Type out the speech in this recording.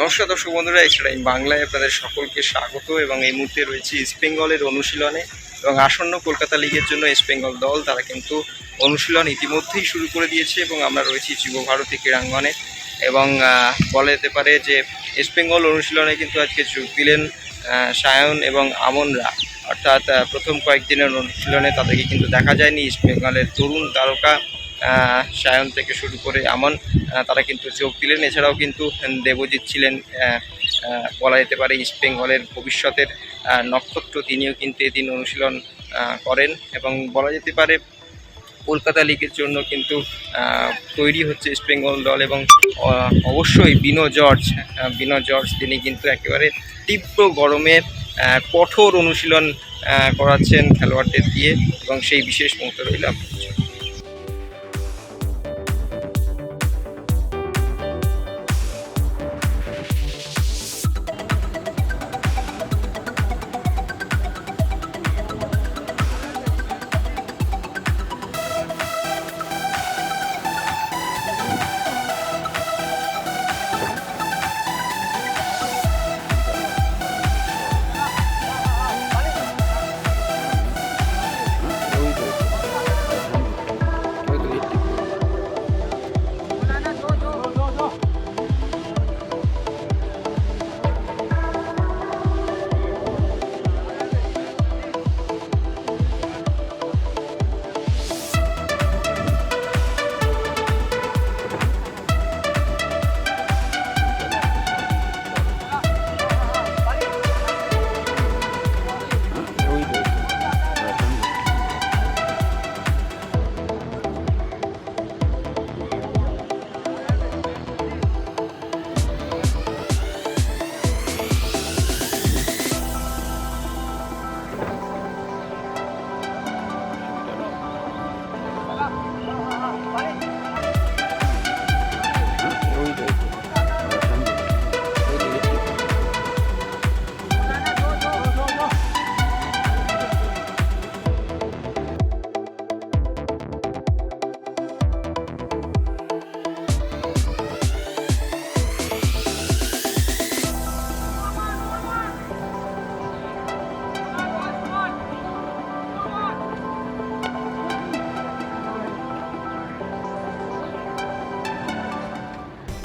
নমস্কার দর্শক বন্ধুরা, এছাড়া এই বাংলায় আপনাদের সকলকে স্বাগত এবং এই মুহূর্তে রয়েছে ইস্ট বেঙ্গলের অনুশীলনে এবং আসন্ন কলকাতা লিগের জন্য ইস্ট বেঙ্গল দল, তারা কিন্তু অনুশীলন ইতিমধ্যেই শুরু করে দিয়েছে এবং আমরা রয়েছি যুব ভারতী ক্রীড়াঙ্গনে এবং বলা যেতে পারে যে ইস্ট বেঙ্গল অনুশীলনে কিন্তু আজকে যোগ দিলেন সায়ন এবং আমনরা অর্থাৎ প্রথম কয়েকদিনের অনুশীলনে তাদেরকে কিন্তু দেখা যায়নি ইস্ট বেঙ্গলের তরুণ তারকা সায়ন থেকে শুরু করে আমন তারা কিন্তু যোগ দিলেন। এছাড়াও কিন্তু দেবজিৎ ছিলেন বলা যেতে পারে ইস্ট বেঙ্গলের ভবিষ্যতের নক্ষত্র। তিনিও কিন্তু এদিন অনুশীলন করেন এবং বলা যেতে পারে কলকাতা লিগের জন্য কিন্তু তৈরি হচ্ছে ইস্ট বেঙ্গল দল এবং অবশ্যই বিনো জর্জ বিনো জর্জ তিনি কিন্তু একেবারে তীব্র গরমে কঠোর অনুশীলন করাচ্ছেন খেলোয়াড়দের দিয়ে এবং সেই বিশেষ মুহূর্ত রইলাম